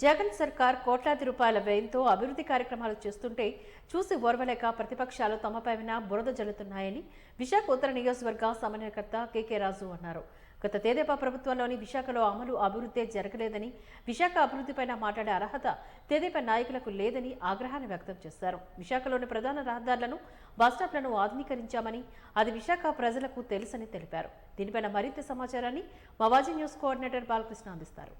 జగన్ సర్కార్ కోట్లాది రూపాయల వ్యయంతో అభివృద్ధి కార్యక్రమాలు చేస్తుంటే చూసి ఓర్వలేక ప్రతిపక్షాలు తమపై బురద జల్లుతున్నాయని విశాఖ ఉత్తర నియోజకవర్గ సమన్వయకర్త కెకే రాజు అన్నారు. గత తెదేపా ప్రభుత్వంలోని విశాఖలో అమలు అభివృద్ధి జరగలేదని విశాఖ అభివృద్ధిపైన మాట్లాడే అర్హత తేదేపా నాయకులకు లేదని ఆగ్రహాన్ని వ్యక్తం చేశారు. విశాఖలోని ప్రధాన రహదారులను బస్టాప్లను ఆధునీకరించామని అది విశాఖ ప్రజలకు తెలుసని తెలిపారు. దీనిపైన మరింత సమాచారాన్ని మవాజీ న్యూస్ కోఆర్డినేటర్ బాలకృష్ణ అందిస్తారు.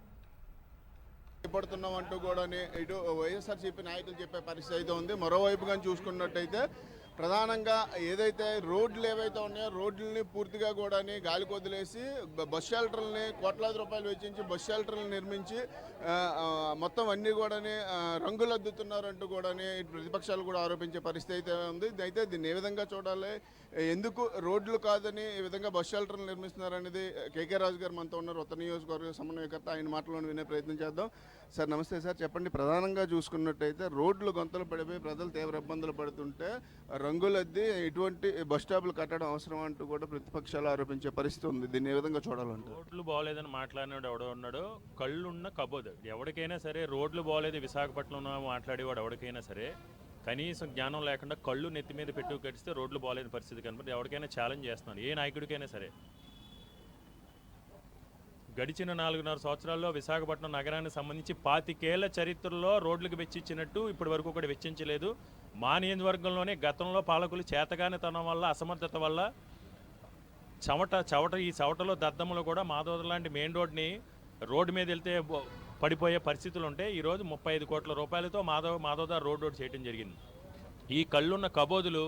భయపడుతున్నాం అంటూ కూడా ఇటు వైఎస్ఆర్సీపీ నాయకులు చెప్పే పరిస్థితి అయితే ఉంది. మరోవైపుగా చూసుకున్నట్టయితే ప్రధానంగా ఏదైతే రోడ్లు ఏవైతే ఉన్నాయో రోడ్లని పూర్తిగా కూడా గాలి కొదిలేసి బస్ షెల్టర్లని కోట్లాది రూపాయలు వెచ్చించి బస్ షెల్టర్లు నిర్మించి మొత్తం అన్నీ కూడా రంగులు అద్దుతున్నారంటూ కూడా ప్రతిపక్షాలు కూడా ఆరోపించే పరిస్థితి అయితే ఉంది. అయితే దీన్ని ఏ విధంగా చూడాలి? ఎందుకు రోడ్లు కాదని ఈ విధంగా బస్ షెల్టర్లు నిర్మిస్తున్నారనేది కేకే రాజు గారు మనతో ఉన్నారు. ఉత్తర నియోజకవర్గ సమన్వయకర్త. ఆయన మాటలను వినే ప్రయత్నం చేద్దాం. సార్ నమస్తే. సార్ చెప్పండి. ప్రధానంగా చూసుకున్నట్టయితే రోడ్లు గొంతలు పడిపోయి ప్రజలు తీవ్ర ఇబ్బందులు పడుతుంటే రంగులద్ది ఎటువంటి బస్ స్టాప్లు కట్టడం అవసరం అంటూ కూడా ప్రతిపక్షాలు ఆరోపించే పరిస్థితి ఉంది. దీన్ని ఏ విధంగా చూడాలంటే రోడ్లు బాగోలేదని మాట్లాడినాడు ఎవడో ఉన్నాడు కళ్ళున్న కబోదు. ఎవరికైనా సరే రోడ్లు బాగోలేదు విశాఖపట్నంలో మాట్లాడేవాడు ఎవరికైనా సరే కనీసం జ్ఞానం లేకుండా కళ్ళు నెత్తి మీద పెట్టు కడిస్తే రోడ్లు బాగాలేని పరిస్థితి కనబడి ఎవరికైనా ఛాలెంజ్ చేస్తున్నాను ఏ నాయకుడికైనా సరే. గడిచిన నాలుగున్నర సంవత్సరాల్లో విశాఖపట్నం నగరానికి సంబంధించి పాతికేళ్ళ చరిత్రలో రోడ్లకు వెచ్చించినట్టు ఇప్పటి వరకు కూడా వెచ్చించలేదు. మా నియోజకవర్గంలోనే గతంలో పాలకులు చేతగానితనం వల్ల అసమర్థత వల్ల చెమట చవట ఈ చవటలో దద్దములు కూడా మాధవ లాంటి మెయిన్ రోడ్ని రోడ్డు మీద వెళ్తే పడిపోయే పరిస్థితులు ఉంటే ఈరోజు ముప్పై ఐదు కోట్ల రూపాయలతో మాధవ మాధవదా రోడ్ రోడ్ చేయడం జరిగింది. ఈ కళ్ళున్న కబోదులు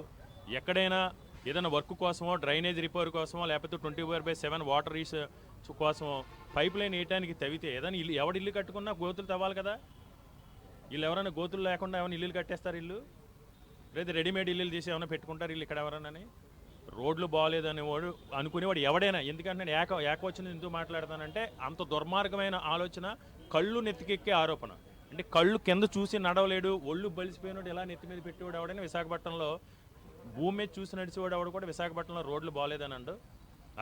ఎక్కడైనా ఏదైనా వర్క్ కోసమో డ్రైనేజ్ రిపేర్ కోసమో లేకపోతే twenty four by seven water రీస్ కోసమో పైప్ లైన్ వేయడానికి తవ్వితే ఏదైనా ఇల్లు ఎవడు ఇల్లు కట్టుకున్నా గోతులు తవ్వాలి కదా? వీళ్ళు ఎవరైనా గోతులు లేకుండా ఏమైనా ఇల్లు కట్టేస్తారు ఇల్లు లేదా రెడీమేడ్ ఇల్లులు చేసి ఏమైనా పెట్టుకుంటారు ఇల్లు ఇక్కడ ఎవరన్నా? రోడ్లు బాగాలేదని వాడు అనుకునేవాడు ఎవడైనా. ఎందుకంటే నేను ఏక ఏకవచనం ఎందుకు మాట్లాడతానంటే అంత దుర్మార్గమైన ఆలోచన కళ్ళు నెత్తికెక్కే ఆరోపణ. అంటే కళ్ళు కింద చూసి నడవలేడు ఒళ్ళు బలిసిపోయినాడు ఇలా నెత్తి మీద పెట్టేవాడు ఎవడైనా విశాఖపట్నంలో భూమి మీద చూసి నడిచేవాడు ఎవడు కూడా విశాఖపట్నంలో రోడ్లు బాగాలేదని అండు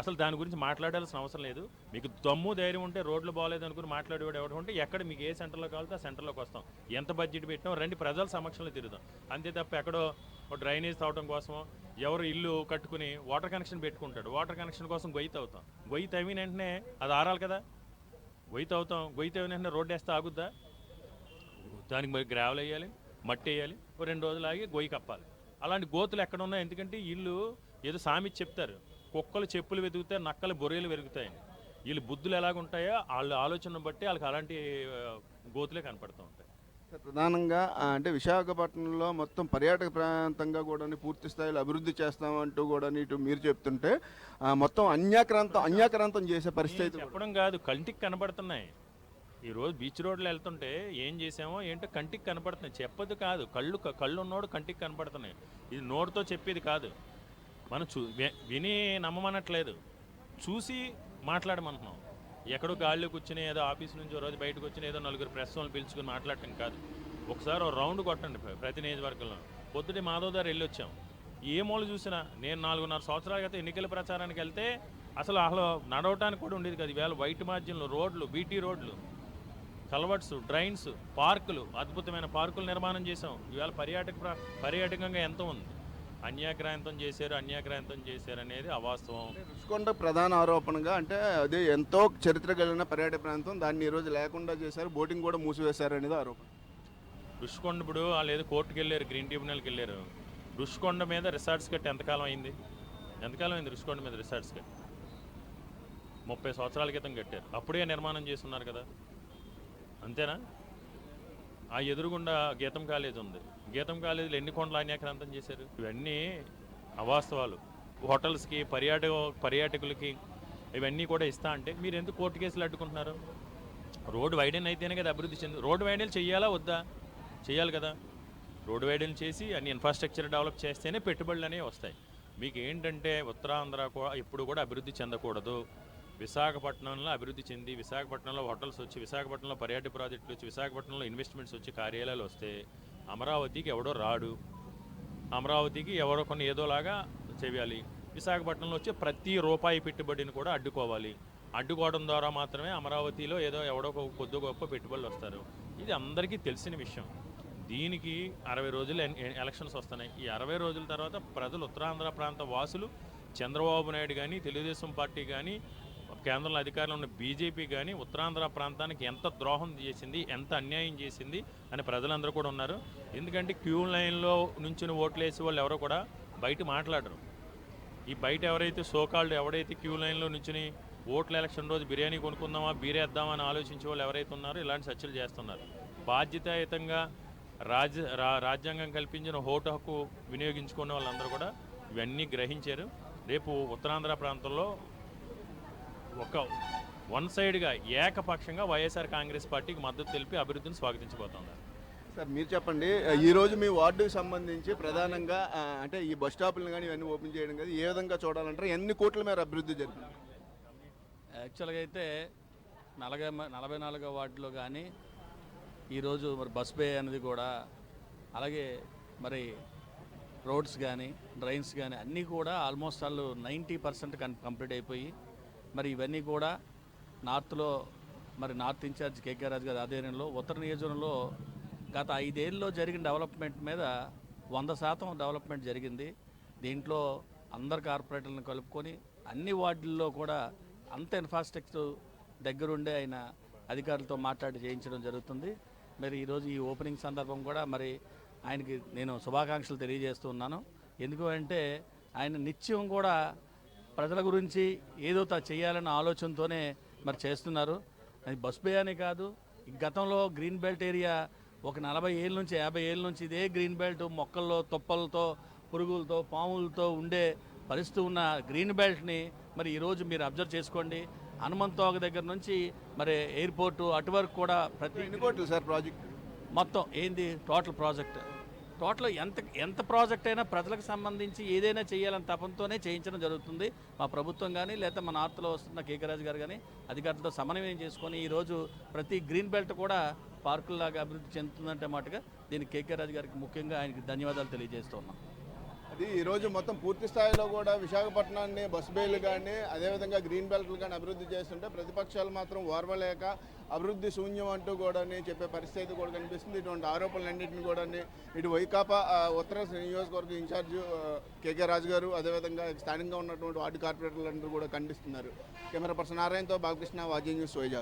అసలు దాని గురించి మాట్లాడాల్సిన అవసరం లేదు. మీకు దమ్ము ధైర్యం ఉంటే రోడ్లు బాగాలేదు అనుకుని మాట్లాడేవాడు ఎవడు ఉంటే ఎక్కడ మీకు ఏ సెంటర్లో కావాలితే ఆ సెంటర్లోకి వస్తాం. ఎంత బడ్జెట్ పెట్టినా రండి ప్రజల సమక్షంలో తిరుగుతాం అంతే తప్ప ఎక్కడో ఒక డ్రైనేజ్ తవ్వడం కోసం ఎవరు ఇల్లు కట్టుకుని వాటర్ కనెక్షన్ పెట్టుకుంటాడు. వాటర్ కనెక్షన్ కోసం గొయ్యి తవ్వుతాం గొయ్యి తవ్విన వెంటనే అది ఆరాలి కదా? గొయ్యి తవ్వుతాం గొయ్యి తవ్విన వెంటనే రోడ్డు వేస్తే ఆగుద్దా? దానికి మరి గ్రావెల్ వేయాలి మట్టి వేయాలి ఓ రెండు రోజులు ఆగి గొయ్యి కప్పాలి. అలాంటి గోతులు ఎక్కడ ఉన్నాయి ఎందుకంటే ఇల్లు ఏదో సామి చెప్తారు. కుక్కలు చెప్పులు వెతుకుతే నక్కలు బొరేలు పెరుగుతాయని వీళ్ళు బుద్ధులు ఎలాగుంటాయో వాళ్ళ ఆలోచన బట్టి వాళ్ళకి అలాంటి గోతులే కనపడుతూ ఉంటాయి. ప్రధానంగా అంటే విశాఖపట్నంలో మొత్తం పర్యాటక ప్రాంతంగా కూడా పూర్తి స్థాయిలో అభివృద్ధి చేస్తామంటూ కూడా ఇటు మీరు చెప్తుంటే మొత్తం అన్యాక్రాంతం అన్యాక్రాంతం చేసే పరిస్థితి చెప్పడం కాదు కంటికి కనపడుతున్నాయి ఈరోజు బీచ్ రోడ్లు వెళ్తుంటే ఏం చేసామో ఏంటో కంటికి కనపడుతున్నాయి చెప్పదు కాదు కళ్ళు కళ్ళు ఉన్నోడు కంటికి కనపడుతున్నాయి ఇది నోటితో చెప్పేది కాదు. మనం చూ విని నమ్మమనట్లేదు. చూసి మాట్లాడమంటున్నాం ఎక్కడో గాల్లో కూర్చుని ఏదో ఆఫీస్ నుంచి రోజు బయటకు వచ్చిన ఏదో నలుగురు ప్రెస్ వాళ్ళని పిలుచుకుని మాట్లాడటం కాదు. ఒకసారి రౌండ్ కొట్టండి ప్రతి నియోజకవర్గంలో. పొద్దుటే మాధవ్ గారు వెళ్ళి వచ్చాం ఏ మూల చూసినా నేను నాలుగున్నర సంవత్సరాల క్రితం ఎన్నికల ప్రచారానికి వెళ్తే అసలు అసలు నడవటానికి కూడా ఉండేది కాదు. ఈవేళ వైట్ మార్జిన్లు రోడ్లు బీటీ రోడ్లు కలవట్స్ డ్రైన్స్ పార్కులు అద్భుతమైన పార్కులు నిర్మాణం చేసాం ఇవాళ పర్యాటక ప్ర- పర్యాటకంగా ఎంత ఉంది. అన్యాక్రాంతం చేశారు అన్యాక్రాంతం చేశారు అనేది అవాస్తవం. రుషికొండ ప్రధాన ఆరోపణగా అంటే అది ఎంతో చరిత్ర కలిగిన పర్యాటక ప్రాంతం దాన్ని ఈరోజు లేకుండా చేశారు బోటింగ్ కూడా మూసివేశారు అనేది ఆరోపణ. రుషికొండ ఇప్పుడు వాళ్ళు ఏదో కోర్టుకు వెళ్ళారు గ్రీన్ ట్రిబ్యునల్కి వెళ్ళారు. రుషికొండ మీద రిసార్ట్స్ కట్టి ఎంతకాలం అయింది? ఎంతకాలం అయింది రుషికొండ మీద రిసార్ట్స్ కట్టి? ముప్పై సంవత్సరాల క్రితం కట్టారు. అప్పుడే నిర్మాణం చేస్తున్నారు కదా. అంతేనా? ఆ ఎదురుగుండా గీతం కాలేజ్ ఉంది. గీతం కాలేజీలో ఎన్ని కొండలు అన్యాక్రాంతం చేశారు? ఇవన్నీ అవాస్తవాలు. హోటల్స్కి పర్యాటక పర్యాటకులకి ఇవన్నీ కూడా ఇస్తా అంటే మీరు ఎందుకు కోర్టు కేసులు అడ్డుకుంటున్నారు? రోడ్డు వైడెన్ అయితేనే కదా అభివృద్ధి చెంది రోడ్డు వైడెన్ చేయాలా వద్దా? చేయాలి కదా. రోడ్డు వైడెన్ చేసి అన్ని ఇన్ఫ్రాస్ట్రక్చర్ డెవలప్ చేస్తేనే పెట్టుబడులు అనేవి వస్తాయి. మీకు ఏంటంటే ఉత్తరాంధ్ర కూడా ఇప్పుడు కూడా అభివృద్ధి చెందకూడదు. విశాఖపట్నంలో అభివృద్ధి చెంది విశాఖపట్నంలో హోటల్స్ వచ్చి విశాఖపట్నంలో పర్యాటక ప్రాజెక్టులు వచ్చి విశాఖపట్నంలో ఇన్వెస్ట్మెంట్స్ వచ్చి కార్యాలయాలు వస్తే అమరావతికి ఎవడో రాడు. అమరావతికి ఎవరో కొన్ని ఏదోలాగా చేయాలి. విశాఖపట్నంలో వచ్చే ప్రతి రూపాయి పెట్టుబడిని కూడా అడ్డుకోవాలి. అడ్డుకోవడం ద్వారా మాత్రమే అమరావతిలో ఏదో ఎవడో కొద్ది గొప్ప పెట్టుబడులు వస్తారు. ఇది అందరికీ తెలిసిన విషయం. దీనికి అరవై రోజులు ఎన్- ఎలక్షన్స్ వస్తున్నాయి. ఈ అరవై రోజుల తర్వాత ప్రజలు ఉత్తరాంధ్ర ప్రాంత వాసులు చంద్రబాబు నాయుడు కానీ తెలుగుదేశం పార్టీ కానీ కేంద్రంలో అధికారంలో ఉన్న బీజేపీ కానీ ఉత్తరాంధ్ర ప్రాంతానికి ఎంత ద్రోహం చేసింది ఎంత అన్యాయం చేసింది అని ప్రజలందరూ కూడా ఉన్నారు. ఎందుకంటే క్యూ లైన్లో నుంచుని ఓట్లు వేసే వాళ్ళు ఎవరో కూడా బయట మాట్లాడరు. ఈ బయట ఎవరైతే సోకాళ్ళు ఎవరైతే క్యూ లైన్లో నుంచుని ఓట్ల ఎలక్షన్ రోజు బిర్యానీ కొనుక్కుందామా బీరేద్దామా అని ఆలోచించే వాళ్ళు ఎవరైతే ఉన్నారో ఇలాంటి చర్చలు చేస్తున్నారు. బాధ్యతాయుతంగా రాజ రా- రాజ్యాంగం కల్పించిన ఓటు హక్కు వినియోగించుకున్న వాళ్ళందరూ కూడా ఇవన్నీ గ్రహించారు. రేపు ఉత్తరాంధ్ర ప్రాంతంలో ఒక వన్ సైడ్గా ఏకపక్షంగా వైఎస్ఆర్ కాంగ్రెస్ పార్టీకి మద్దతు తెలిపి అభివృద్ధిని స్వాగతించబోతున్నారు సార్ మీరు చెప్పండి ఈ రోజు మీ వార్డుకి సంబంధించి ప్రధానంగా అంటే ఈ బస్ స్టాపులను కానీ ఇవన్నీ ఓపెన్ చేయడం కానీ ఏ విధంగా చూడాలంటారు? ఎన్ని కోట్ల మేర అభివృద్ధి జరిగింది? యాక్చువల్గా అయితే నలభై నలభై నాలుగో వార్డులో కానీ ఈరోజు మరి బస్ బే అనేది కూడా అలాగే మరి రోడ్స్ కానీ డ్రైన్స్ కానీ అన్నీ కూడా almost all ninety percent complete అయిపోయి మరి ఇవన్నీ కూడా నార్త్లో మరి నార్త్ ఇన్ఛార్జ్ కేకే రాజు గారి ఆధ్వర్యంలో ఉత్తర నియోజకవర్గంలో గత ఐదేళ్ళలో జరిగిన డెవలప్మెంట్ మీద వంద శాతం డెవలప్మెంట్ జరిగింది. దీంట్లో అందరు కార్పొరేటర్లను కలుపుకొని అన్ని వార్డుల్లో కూడా అంత ఇన్ఫ్రాస్ట్రక్చర్ దగ్గరుండే ఆయన అధికారులతో మాట్లాడి చేయించడం జరుగుతుంది. మరి ఈరోజు ఈ ఓపెనింగ్ సందర్భం కూడా మరి ఆయనకి నేను శుభాకాంక్షలు తెలియజేస్తున్నాను ఎందుకు అంటే ఆయన నిత్యం కూడా ప్రజల గురించి ఏదో తా చేయాలన్న ఆలోచనతోనే మరి చేస్తున్నారు. అది బస్ బే అనే కాదు. గతంలో గ్రీన్ బెల్ట్ ఏరియా ఒక నలభై ఏళ్ళ నుంచి యాభై ఏళ్ళ నుంచి ఇదే గ్రీన్ బెల్ట్ మొక్కల్లో తుప్పలతో పురుగులతో పాములతో ఉండే పరిస్థితి ఉన్న గ్రీన్ బెల్ట్ని మరి ఈరోజు మీరు అబ్జర్వ్ చేసుకోండి. హనుమంతోగ దగ్గర నుంచి మరి ఎయిర్పోర్టు అటు వరకు కూడా ప్రతి ఎన్ని కోట్లు సార్ ప్రాజెక్ట్? మొత్తం ఏంది? Total project. టోటల్ ఎంత ఎంత ప్రాజెక్ట్ అయినా ప్రజలకు సంబంధించి ఏదైనా చేయాలని తపంతోనే చేయించడం జరుగుతుంది. మా ప్రభుత్వం కానీ లేదా మా నార్త్లో వస్తున్న కేకరాజు గారు కానీ అధికారులతో సమన్వయం చేసుకొని ఈరోజు ప్రతి గ్రీన్ బెల్ట్ కూడా పార్కుల్లాగా అభివృద్ధి చెందుతుందంటే మాటగా దీనికి కేకే రాజు గారికి ముఖ్యంగా ఆయనకి ధన్యవాదాలు తెలియజేస్తున్నాం అది ఈరోజు మొత్తం పూర్తి స్థాయిలో కూడా విశాఖపట్నాన్ని బస్ బేలు కానీ అదేవిధంగా గ్రీన్ బెల్ట్లు కానీ అభివృద్ధి చేస్తుంటే ప్రతిపక్షాలు మాత్రం ఓర్వలేక అభివృద్ధి శూన్యం అంటూ కూడా చెప్పే పరిస్థితి కూడా కనిపిస్తుంది. ఇటువంటి ఆరోపణలన్నింటినీ కూడా ఇటు వైకాపా ఉత్తర నియోజకవర్గ ఇన్ఛార్జ్ కేకే రాజు గారు అదేవిధంగా స్థానికంగా ఉన్నటువంటి వార్డు కార్పొరేటర్లందరూ కూడా ఖండిస్తున్నారు. కెమెరా పర్సన్ నారాయణతో బాలకృష్ణ వాజీ న్యూస్ వైజాగ్.